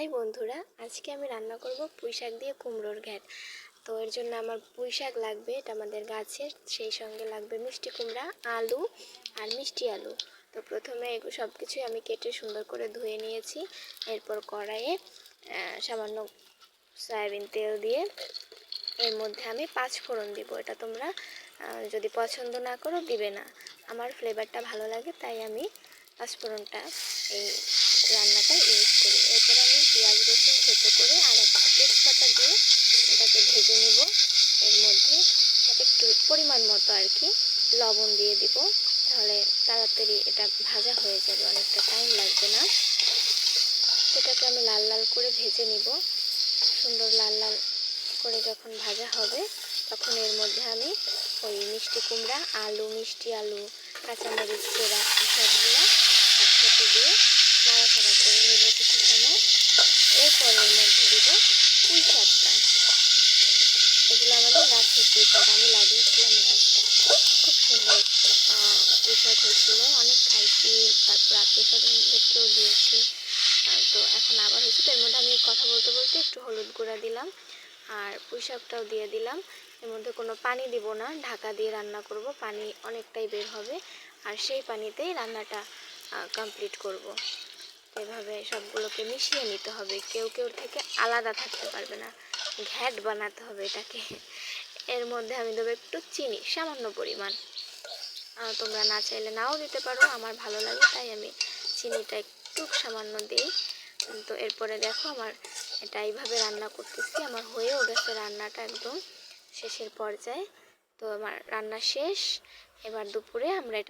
High বন্ধুরা, আজকে আমি রান্না করব পুঁই শাক দিয়ে কুমড়োর ঘ্যাট। তো এর জন্য আমার পুঁই শাক লাগবে, এটা আমাদের গাছের, সেই সঙ্গে লাগবে মিষ্টি কুমড়া, আলু আর মিষ্টি আলু। তো প্রথমে এগুলো সব কিছুই আমি কেটে সুন্দর করে ধুয়ে নিয়েছি। এরপর কড়াইয়ে সামান্য সয়াবিন তেল দিয়ে এর মধ্যে আমি পাঁচ ফোড়ন দিব। এটা তোমরা যদি পছন্দ না করো, দিবে না। আমার ফ্লেভারটা ভালো লাগে, তাই আমি পাঁচ ফোড়নটা এই রান্নাটা ইউজ করি। এরপর আমি পেঁয়াজ, রসুন থেতো করে আর একটা তেজপাতা দিয়ে এটাকে ভেজে নেব। এর মধ্যে একটু পরিমাণ মতো আর কি লবণ দিয়ে দিব। তাহলে তাড়াতাড়ি এটা ভাজা হয়ে যাবে, অনেকটা টাইম লাগবে না। এটাকে আমি লাল লাল করে ভেজে নিব। সুন্দর লাল লাল করে যখন ভাজা হবে, তখন এর মধ্যে আমি ওই মিষ্টি কুমড়া, আলু, মিষ্টি আলু, কাঁচামরিচ চেরা সবগুলো একসাথে দিয়ে নাড়াচাড়া করে নিব কিছু সময় এরপর এর মধ্যে দিব পুঁই শাকটা। এগুলো আমাদের গাছের পুঁই শাক, আমি লাগিয়েছিলাম গাছটা। খুব সুন্দর পুঁই শাক হয়েছিল, অনেক খাইছি, তারপর আত্মীয় স্বজনদেরকেও দিয়েছি। তো এখন আবার হয়েছে, তো এর মধ্যে আমি কথা বলতে বলতে একটু হলুদ গুঁড়া দিলাম, আর পুঁই শাকটাও দিয়ে দিলাম। এর মধ্যে কোনো পানি দিব না, ঢাকা দিয়ে রান্না করব, পানি অনেকটাই বের হবে, আর সেই পানিতেই রান্নাটা কমপ্লিট করব। এভাবে সবগুলোকে মিশিয়ে নিতে হবে। কেউ কেউ থেকে আলাদা থাকতে পারবে না। ঘ্যাট বানাতে হবে এটাকে। এর মধ্যে আমি দেবো একটু চিনি, সামান্য পরিমাণ। তোমরা না চাইলে নাও দিতে পারো, আমার ভালো লাগে, তাই আমি চিনিটা একটু সামান্য দিই। তো এরপরে দেখো আমার এটা এইভাবে রান্না করতেছি, আমার হয়েও গেছে রান্নাটা একদম শেষের পর্যায়ে। তো আমার রান্না শেষ। এবার দুপুরে আমরা এটা